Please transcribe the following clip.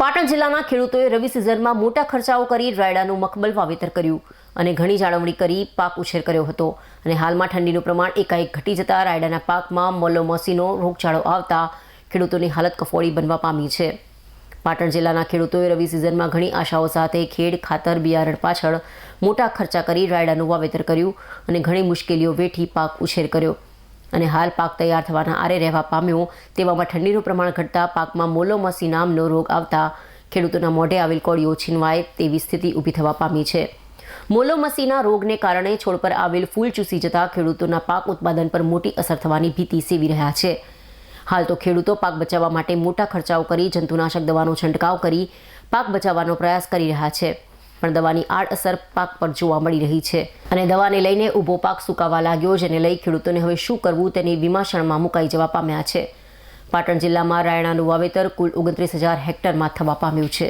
પાટણ જિલ્લાના ખેડૂતોએ રવિ સિઝનમાં મોટા ખર્ચાઓ કરી રાયડાનું મકબલ વાવેતર કર્યું અને ઘણી જાળવણી કરી પાક ઉછેર કર્યો હતો. અને હાલમાં ઠંડીનું પ્રમાણ એકાએક ઘટી જતા રાયડાના પાકમાં મોલોમસીનો રોગચાળો આવતા ખેડૂતોની હાલત કફોડી બનવા પામી છે. પાટણ જિલ્લાના ખેડૂતોએ રવિ સિઝનમાં ઘણી આશાઓ સાથે ખેડ, ખાતર, બિયારણ પાછળ મોટા ખર્ચા કરી રાયડાનું વાવેતર કર્યું અને ઘણી મુશ્કેલીઓ વેઠી પાક ઉછેર કર્યો. અને હાલ પાક તૈયાર થવાના આરે રહેવા પામ્યો. તેવામાં ઠંડીનું પ્રમાણ ઘટતા પાકમાં મોલોમસી નામનો રોગ આવતા ખેડૂતોના મોઢે આવેલ કોળીઓ છીનવાય તેવી સ્થિતિ ઊભી થવા પામી છે. મોલોમસીના રોગને કારણે છોડ પર આવેલ ફૂલ ચૂસી જતા ખેડૂતોના પાક ઉત્પાદન પર મોટી અસર થવાની ભીતિ સેવી રહ્યા છે. હાલ તો ખેડૂતો પાક બચાવવા માટે મોટા ખર્ચાઓ કરી જંતુનાશક દવાનો છંટકાવ કરી પાક બચાવવાનો પ્રયાસ કરી રહ્યા છે. પણ દવાની આડઅસર પાક પર જોવા મળી રહી છે. અને દવાને લઈને ઊભો પાક સુકાવા લાગ્યો જેને લઈ ખેડૂતોને હવે શું કરવું તેની વિમાશણમાં મુકાઈ જવા પામ્યા છે. પાટણ જિલ્લામાં રાયણાનું વાવેતર કુલ ઓગણત્રીસ હજાર હેક્ટરમાં થવા પામ્યું છે.